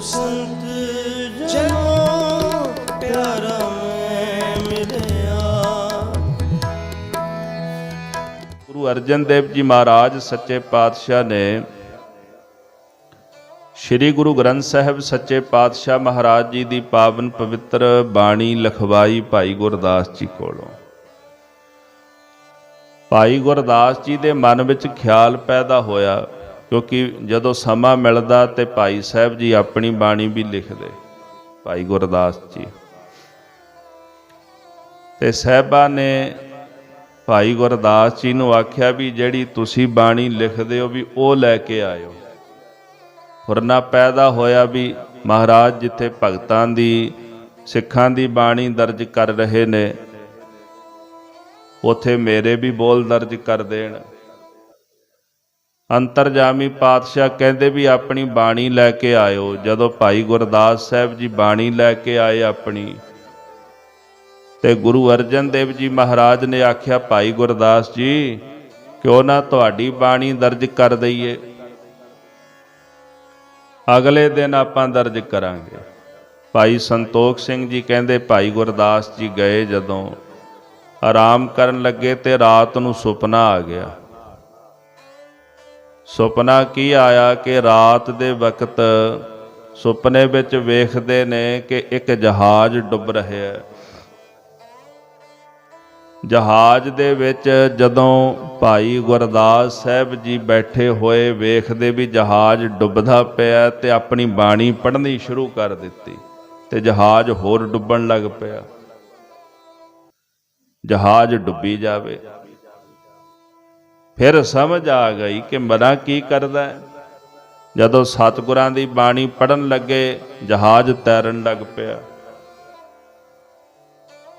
ਸੰਤ ਜਨੋ ਪਿਆਰਾ ਮੈਂ ਮਿਲਿਆ ਗੁਰੂ ਅਰਜਨ ਦੇਵ ਜੀ ਮਹਾਰਾਜ ਸੱਚੇ ਪਾਤਸ਼ਾਹ ਨੇ ਸ੍ਰੀ ਗੁਰੂ ਗ੍ਰੰਥ ਸਾਹਿਬ ਸੱਚੇ ਪਾਤਸ਼ਾਹ ਮਹਾਰਾਜ ਜੀ ਦੀ ਪਾਵਨ ਪਵਿੱਤਰ ਬਾਣੀ ਲਖਵਾਈ ਭਾਈ ਗੁਰਦਾਸ ਜੀ ਕੋਲੋਂ। ਭਾਈ ਗੁਰਦਾਸ ਜੀ ਦੇ ਮਨ ਵਿੱਚ ਖਿਆਲ ਪੈਦਾ ਹੋਇਆ। ਕਿਉਂਕਿ ਜਦੋਂ ਸਮਾਂ ਮਿਲਦਾ ਤੇ ਭਾਈ ਸਾਹਿਬ ਜੀ ਆਪਣੀ ਬਾਣੀ ਵੀ ਲਿਖਦੇ, ਭਾਈ ਗੁਰਦਾਸ ਜੀ। ਤੇ ਸਾਹਿਬਾਂ ਨੇ ਭਾਈ ਗੁਰਦਾਸ ਜੀ ਨੂੰ ਆਖਿਆ ਵੀ ਜਿਹੜੀ ਤੁਸੀਂ ਬਾਣੀ ਲਿਖਦੇ ਹੋ ਵੀ ਉਹ ਲੈ ਕੇ ਆਇਓ। ਫੁਰਨਾ ਪੈਦਾ ਹੋਇਆ ਵੀ ਮਹਾਰਾਜ ਜਿੱਥੇ ਭਗਤਾਂ ਦੀ, ਸਿੱਖਾਂ ਦੀ ਬਾਣੀ ਦਰਜ ਕਰ ਰਹੇ ਨੇ, ਉਥੇ ਮੇਰੇ ਵੀ ਬੋਲ ਦਰਜ ਕਰ ਦੇਣ। ਅੰਤਰਜਾਮੀ ਪਾਤਸ਼ਾਹ ਕਹਿੰਦੇ ਵੀ ਆਪਣੀ ਬਾਣੀ ਲੈ ਕੇ ਆਇਓ, ਜਦੋਂ ਭਾਈ ਗੁਰਦਾਸ ਸਾਹਿਬ ਜੀ ਬਾਣੀ ਲੈ ਕੇ ਆਏ ਆਪਣੀ। ਤੇ ਗੁਰੂ ਅਰਜਨ ਦੇਵ ਜੀ ਮਹਾਰਾਜ ਨੇ ਆਖਿਆ, ਭਾਈ ਗੁਰਦਾਸ ਜੀ, ਕਿਉਂ ਨਾ ਤੁਹਾਡੀ ਬਾਣੀ ਦਰਜ ਕਰ ਦਈਏ? ਅਗਲੇ ਦਿਨ ਆਪਾਂ ਦਰਜ ਕਰਾਂਗੇ। ਭਾਈ ਸੰਤੋਖ ਸਿੰਘ ਜੀ ਕਹਿੰਦੇ, ਭਾਈ ਗੁਰਦਾਸ ਜੀ ਗਏ ਜਦੋਂ। ਆਰਾਮ ਕਰਨ ਲੱਗੇ ਤੇ ਰਾਤ ਨੂੰ ਸੁਪਨਾ ਆ ਗਿਆ। ਸੁਪਨਾ ਕੀ ਆਇਆ ਕਿ ਰਾਤ ਦੇ ਵਕਤ ਸੁਪਨੇ ਵਿੱਚ ਵੇਖਦੇ ਨੇ ਕਿ ਇੱਕ ਜਹਾਜ਼ ਡੁੱਬ ਰਿਹਾ ਹੈ। ਜਹਾਜ਼ ਦੇ ਵਿੱਚ ਜਦੋਂ ਭਾਈ ਗੁਰਦਾਸ ਸਾਹਿਬ ਜੀ ਬੈਠੇ ਹੋਏ ਵੇਖਦੇ ਵੀ ਜਹਾਜ਼ ਡੁੱਬਦਾ ਪਿਆ ਤੇ ਆਪਣੀ ਬਾਣੀ ਪੜ੍ਹਨੀ ਸ਼ੁਰੂ ਕਰ ਦਿੱਤੀ ਤੇ ਜਹਾਜ਼ ਹੋਰ ਡੁੱਬਣ ਲੱਗ ਪਿਆ। ਜਹਾਜ਼ ਡੁੱਬੀ ਜਾਵੇ। ਫਿਰ ਸਮਝ ਆ ਗਈ ਕਿ ਮਨਾ ਕੀ ਕਰਦਾ ਹੈ। ਜਦੋਂ ਸਤਿਗੁਰਾਂ ਦੀ ਬਾਣੀ ਪੜਨ ਲੱਗੇ, ਜਹਾਜ਼ ਤੈਰਨ ਲੱਗ ਪਿਆ।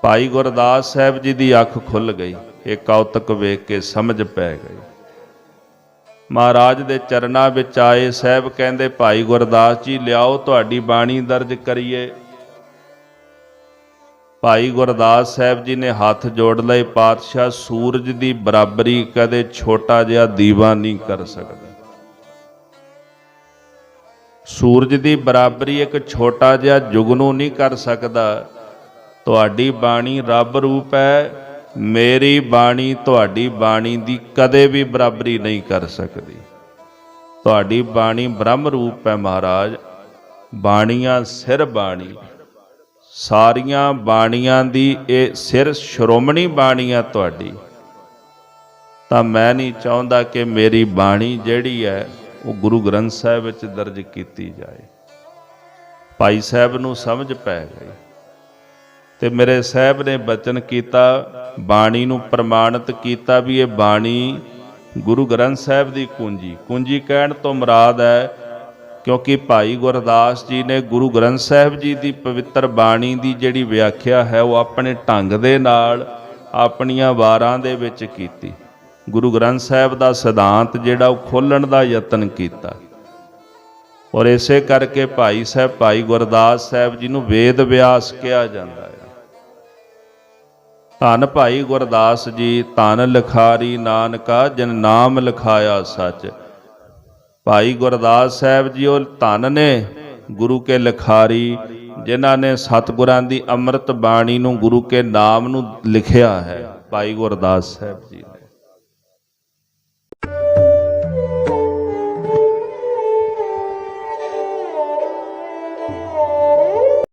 ਭਾਈ ਗੁਰਦਾਸ ਸਾਹਿਬ ਜੀ ਦੀ ਅੱਖ ਖੁੱਲ ਗਈ। ਇਹ ਕੌਤਕ ਵੇਖ ਕੇ ਸਮਝ ਪੈ ਗਈ। ਮਹਾਰਾਜ ਦੇ ਚਰਨਾਂ ਵਿੱਚ ਆਏ, ਸਾਹਿਬ ਕਹਿੰਦੇ, ਭਾਈ ਗੁਰਦਾਸ ਜੀ, ਲਿਆਓ, ਤੁਹਾਡੀ ਬਾਣੀ ਦਰਜ ਕਰੀਏ। ਭਾਈ ਗੁਰਦਾਸ ਸਾਹਿਬ ਜੀ ਨੇ ਹੱਥ ਜੋੜ ਲਏ, ਪਾਤਸ਼ਾਹ, ਸੂਰਜ ਦੀ ਬਰਾਬਰੀ ਕਦੇ ਛੋਟਾ ਜਿਹਾ ਦੀਵਾ ਨਹੀਂ ਕਰ ਸਕਦਾ। ਸੂਰਜ ਦੀ ਬਰਾਬਰੀ ਇੱਕ ਛੋਟਾ ਜਿਹਾ ਜੁਗਨੂ ਨਹੀਂ ਕਰ ਸਕਦਾ। ਤੁਹਾਡੀ ਬਾਣੀ ਰੱਬ ਰੂਪ ਹੈ, ਮੇਰੀ ਬਾਣੀ ਤੁਹਾਡੀ ਬਾਣੀ ਦੀ ਕਦੇ ਵੀ ਬਰਾਬਰੀ ਨਹੀਂ ਕਰ ਸਕਦੀ। ਤੁਹਾਡੀ ਬਾਣੀ ਬ੍ਰਹਮ ਰੂਪ ਹੈ ਮਹਾਰਾਜ, ਬਾਣੀਆਂ ਸਿਰ ਬਾਣੀ। ਸਾਰੀਆਂ ਬਾਣੀਆਂ ਦੀ ਇਹ ਸਿਰ ਸ਼੍ਰੋਮਣੀ ਬਾਣੀ ਆ ਤੁਹਾਡੀ। ਤਾਂ ਮੈਂ ਨਹੀਂ ਚਾਹੁੰਦਾ ਕਿ ਮੇਰੀ ਬਾਣੀ ਜਿਹੜੀ ਹੈ, ਉਹ ਗੁਰੂ ਗ੍ਰੰਥ ਸਾਹਿਬ ਵਿੱਚ ਦਰਜ ਕੀਤੀ ਜਾਏ। ਭਾਈ ਸਾਹਿਬ ਨੂੰ ਸਮਝ ਪੈ ਗਈ। ਤੇ ਮੇਰੇ ਸਾਹਿਬ ਨੇ ਬਚਨ ਕੀਤਾ, ਬਾਣੀ ਨੂੰ ਪ੍ਰਮਾਣਿਤ ਕੀਤਾ ਵੀ ਇਹ ਬਾਣੀ ਗੁਰੂ ਗ੍ਰੰਥ ਸਾਹਿਬ ਦੀ ਕੁੰਜੀ। ਕੁੰਜੀ ਕਹਿਣ ਤੋਂ ਮੁਰਾਦ ਹੈ ਕਿਉਂਕਿ ਭਾਈ ਗੁਰਦਾਸ ਜੀ ਨੇ ਗੁਰੂ ਗ੍ਰੰਥ ਸਾਹਿਬ ਜੀ ਦੀ ਪਵਿੱਤਰ ਬਾਣੀ ਦੀ ਜਿਹੜੀ ਵਿਆਖਿਆ ਹੈ, ਉਹ ਆਪਣੇ ਢੰਗ ਦੇ ਨਾਲ ਆਪਣੀਆਂ ਵਾਰਾਂ ਦੇ ਵਿੱਚ ਕੀਤੀ। ਗੁਰੂ ਗ੍ਰੰਥ ਸਾਹਿਬ ਦਾ ਸਿਧਾਂਤ ਜਿਹੜਾ, ਉਹ ਖੋਲਣ ਦਾ ਯਤਨ ਕੀਤਾ। ਔਰ ਇਸੇ ਕਰਕੇ ਭਾਈ ਸਾਹਿਬ, ਭਾਈ ਗੁਰਦਾਸ ਸਾਹਿਬ ਜੀ ਨੂੰ ਵੇਦ ਵਿਆਸ ਕਿਹਾ ਜਾਂਦਾ ਹੈ। ਧੰਨ ਭਾਈ ਗੁਰਦਾਸ ਜੀ, ਧੰਨ ਲਖਾਰੀ ਨਾਨਕਾ, ਜਨ ਨਾਮ ਲਿਖਾਇਆ ਸੱਚ। ਭਾਈ ਗੁਰਦਾਸ ਸਾਹਿਬ ਜੀ ਉਹ ਧਨ ਨੇ ਗੁਰੂ ਕੇ ਲਖਾਰੀ, ਜਿਨ੍ਹਾਂ ਨੇ ਸਤਿਗੁਰਾਂ ਦੀ ਅੰਮ੍ਰਿਤ ਬਾਣੀ ਨੂੰ ਗੁਰੂ ਕੇ ਨਾਮ ਨੂੰ ਲਿਖਿਆ ਹੈ। ਭਾਈ ਗੁਰਦਾਸ ਸਾਹਿਬ ਜੀ